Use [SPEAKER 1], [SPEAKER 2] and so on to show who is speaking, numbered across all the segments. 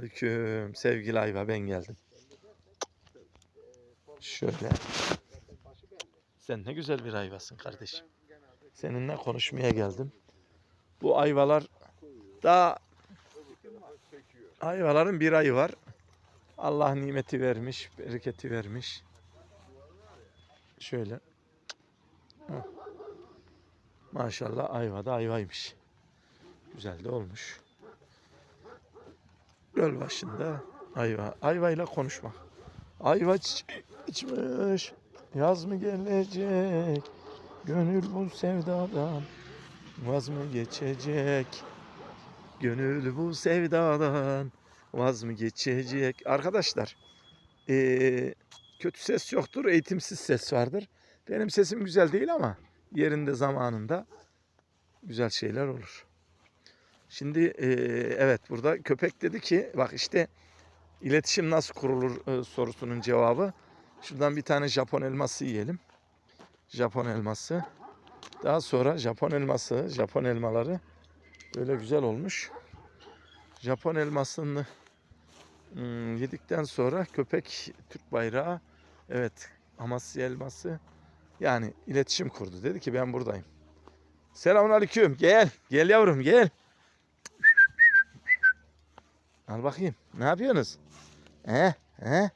[SPEAKER 1] Selamünaleyküm sevgili Ayva ben geldim. Şöyle. Sen ne güzel bir ayvasın kardeşim. Seninle konuşmaya geldim. Bu ayvalar daha ayvaların bir ayı var. Allah nimeti vermiş, bereketi vermiş. Şöyle. Maşallah ayva da ayvaymış. Güzel de olmuş. Göl başında ayva. Ayvayla konuşmak. Ayva çiçeği açmış. Yaz mı gelecek? Gönül bu sevdadan vaz mı geçecek? Gönül bu sevdadan vaz mı geçecek? Arkadaşlar eee, kötü ses yoktur, eğitimsiz ses vardır. Benim sesim güzel değil ama yerinde zamanında güzel şeyler olur. Şimdi eee, evet burada köpek dedi ki bak işte iletişim nasıl kurulur e, sorusunun cevabı. Şuradan bir tane Japon elması yiyelim. Japon elması. Daha sonra Japon elması, Japon elmaları böyle güzel olmuş. Japon elmasını hmm, yedikten sonra köpek Türk bayrağı evet Amasya elması yani iletişim kurdu. Dedi ki ben buradayım. Selamun aleyküm. Gel. Gel yavrum gel. Al bakayım. Ne yapıyorsunuz? He? He?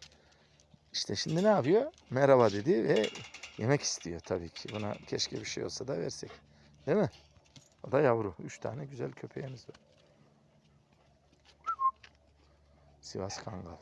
[SPEAKER 1] İşte şimdi ne yapıyor? Merhaba dedi ve yemek istiyor tabii ki. Buna keşke bir şey olsa da versek. Değil mi? O da yavru. Üç tane güzel köpeğimiz var. Sivas Kangal.